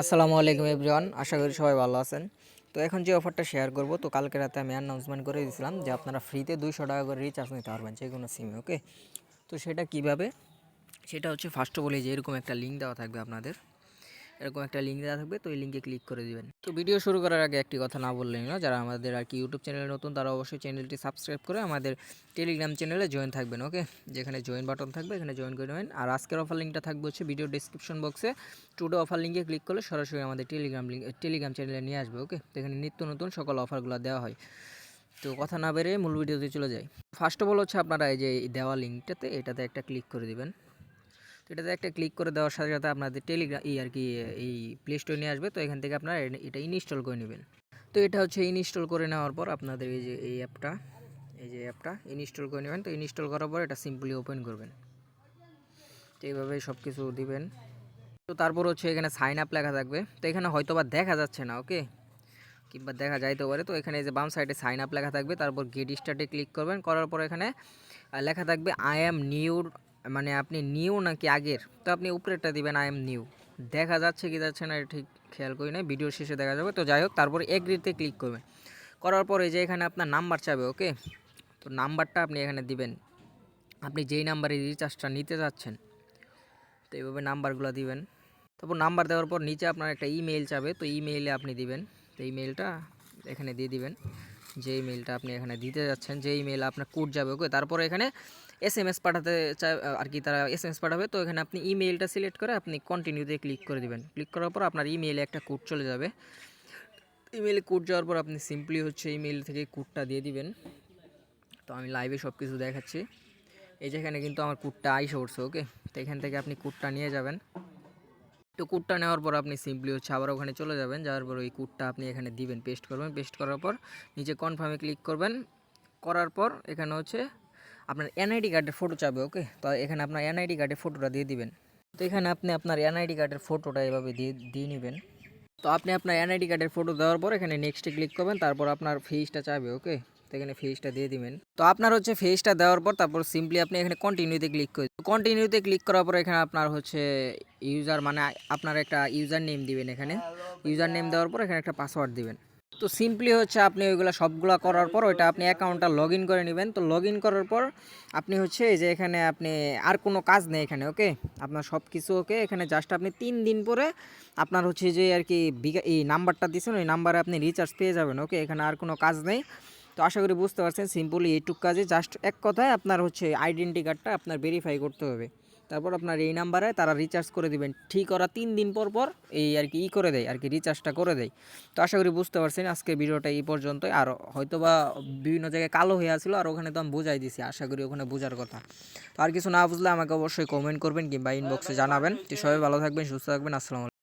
আসসালামু আলাইকুম এভরিওয়ান, আশা করি সবাই ভালো আছেন। তো এখন যে অফারটা শেয়ার করব, তো কালকে রাতে আমি অ্যানাউন্সমেন্ট করে দিয়েছিলাম যে আপনারা ফ্রিতে দুইশো টাকা করে রিচার্জ নিতে পারবেন যে কোনো সিমে ওকে তো সেটা কীভাবে? সেটা হচ্ছে ফার্স্ট অফ অল এই যে এরকম একটা লিঙ্ক দেওয়া থাকবে আপনাদের। এরকম একটা লিঙ্ক দেওয়া থাকবে, তো এই লিঙ্কে ক্লিক করে দেবেন। তো ভিডিও শুরু করার আগে একটি কথা না বললেই না যারা আমাদের আর কি ইউটিউব চ্যানেলে নতুন, তারা অবশ্যই চ্যানেলটি সাবস্ক্রাইব করে আমাদের টেলিগ্রাম চ্যানেলে জয়েন থাকবেন ওকে যেখানে জয়েন বাটন থাকবে, এখানে জয়েন করে নেবেন। আর আজকের অফার লিঙ্কটা থাকবে হচ্ছে ভিডিও ডিসক্রিপশন বক্সে টুডে অফার লিঙ্কে ক্লিক করলে সরাসরি আমাদের টেলিগ্রাম লিঙ্ক টেলিগ্রাম চ্যানেলে নিয়ে আসবে ওকে তো এখানে নিত্য নতুন সকল অফারগুলো দেওয়া হয়। তো কথা না বেরিয়ে মূল ভিডিওতে চলে যাই। ফার্স্ট অফ অল হচ্ছে আপনারা এই যে দেওয়া লিঙ্কটাতে এটাতে একটা ক্লিক করে দিবেন। তো এটাতে একটা ক্লিক করে দেওয়ার সাথে সাথে আপনাদের টেলিগ্রাম এই আর কি, এই প্লে স্টোরে নিয়ে আসবে, তো এখান থেকে আপনারা এটা ইনস্টল করে নেবেন। তো এটা হচ্ছে ইনস্টল করে নেওয়ার পর আপনাদের এই যে, এই অ্যাপটা এই যে অ্যাপটা ইনস্টল করে নেবেন। তো ইনস্টল করার পর এটা সিম্পলি ওপেন করবেন। তো এইভাবে সব কিছু দিবেন। তো তারপর হচ্ছে এখানে সাইন আপ লেখা থাকবে। তো এখানে হয়তো বা দেখা যাচ্ছে না ওকে কিংবা দেখা যাইতে পারে। তো এখানে যে বাম সাইডে সাইন আপ লেখা থাকবে, তারপর গেট স্টার্টে ক্লিক করবেন। করার পর এখানে লেখা থাকবে আই অ্যাম নিউ মানে আপনি নিউ নাকি আগের? তো আপনি উপরেরটা দিবেন আই এম নিউ দেখা যাচ্ছে কি যাচ্ছে না ঠিক খেয়াল করি না ভিডিওর শেষে দেখা যাবে। তো যাই হোক, তারপর এগ্রিতে ক্লিক করবেন। করার পর যে এখানে আপনার নাম্বার চাবে ওকে তো নাম্বারটা আপনি এখানে দিবেন। আপনি যেই নাম্বারে রিচার্জটা নিতে যাচ্ছেন, তো এইভাবে নাম্বারগুলো দিবেন। তারপর নাম্বার দেওয়ার পর নিচে আপনার একটা ইমেল চাবে, তো ইমেইলে আপনি দিবেন। তো ইমেলটা এখানে দিয়ে দিবেন। যে ইমেলটা আপনি এখানে দিতে যাচ্ছেন, যে ইমেল আপনার কোড যাবে ওকে তারপর এখানে এস এম এস পাঠাতে চাই আর কি তারা এস এম এস পাঠাবে। তো এখানে আপনি ইমেলটা সিলেক্ট করে আপনি কন্টিনিউতে ক্লিক করে দিবেন। ক্লিক করার পর আপনার ইমেলে একটা কোড চলে যাবে। ইমেইলে কোড যাওয়ার পর আপনি সিম্পলি হচ্ছে ইমেল থেকে কোডটা দিয়ে দিবেন। তো আমি লাইভে সব কিছু দেখাচ্ছি। এই যেখানে কিন্তু আমার কোডটা আইসে উঠছে ওকে তো এখান থেকে আপনি কোডটা নিয়ে যাবেন। তো কুটটা নেওয়ার পর আপনি সিম্পলি হচ্ছে আবার ওখানে চলে যাবেন। যাওয়ার পর ওই কুটটা আপনি এখানে দিবেন পেস্ট করবেন। পেস্ট করার পর নিচে কনফার্মে ক্লিক করবেন। করার পর এখানে হচ্ছে আপনার এনআইডি কার্ডের ফটো চাবে ওকে তো এখানে আপনার এনআইডি কার্ডের ফটোটা দিয়ে দিবেন। তো এখানে আপনি আপনার এনআইডি কার্ডের ফটোটা এভাবে দিয়ে দিয়ে নেবেন। তো আপনি আপনার এনআইডি কার্ডের ফটো দেওয়ার পর এখানে নেক্সটে ক্লিক করবেন। তারপর আপনার ফিজটা চাবে ওকে তো এখানে ফেসটা দিয়ে দিবেন। তো আপনার হচ্ছে ফেসটা দেওয়ার পর তারপর সিম্পলি আপনি এখানে কন্টিনিউতে ক্লিক করে কন্টিনিউতে ক্লিক করার পর এখানে আপনার হচ্ছে ইউজার মানে আপনার একটা ইউজার নেম দিবেন এখানে। ইউজার নেম দেওয়ার পর এখানে একটা পাসওয়ার্ড দিবেন। তো সিম্পলি হচ্ছে আপনি ওইগুলো সবগুলো করার পর ওইটা আপনি অ্যাকাউন্টটা লগ ইন করে নেবেন। তো লগ ইন করার পর আপনি হচ্ছে এই যে এখানে আপনি আর কোনো কাজ নেই এখানে ওকে আপনার সব কিছু ওকে এখানে জাস্ট আপনি তিন দিন পরে আপনার হচ্ছে যে আর কি এই নাম্বারটা দিয়েছেন ওই নাম্বারে আপনি রিচার্জ পেয়ে যাবেন ওকে এখানে আর কোনো কাজ নেই। তো আশা করি বুঝতে পারছেন সিম্পলি এইটুক কাজে জাস্ট এক কথায় আপনার হচ্ছে আইডেন্টি কার্ডটা আপনার ভেরিফাই করতে হবে। তারপর আপনার এই নাম্বারে তারা রিচার্জ করে দিবেন। ঠিক ওরা তিন দিন পর পর এই আর কি ই করে দেয়, আর কি রিচার্জটা করে দেয়। তো আশা করি বুঝতে পারছেন আজকে ভিডিওটা এই পর্যন্তই। আর হয়তো বা বিভিন্ন জায়গায় কালো হয়ে আসলো আর ওখানে তো আমি বুঝাই দিছি, আশা করি ওখানে বোঝার কথা। আর কিছু না বুঝলে আমাকে অবশ্যই কমেন্ট করবেন কিংবা ইনবক্সে জানাবেন। তো সবাই ভালো থাকবেন, সুস্থ থাকবেন, আসসালামু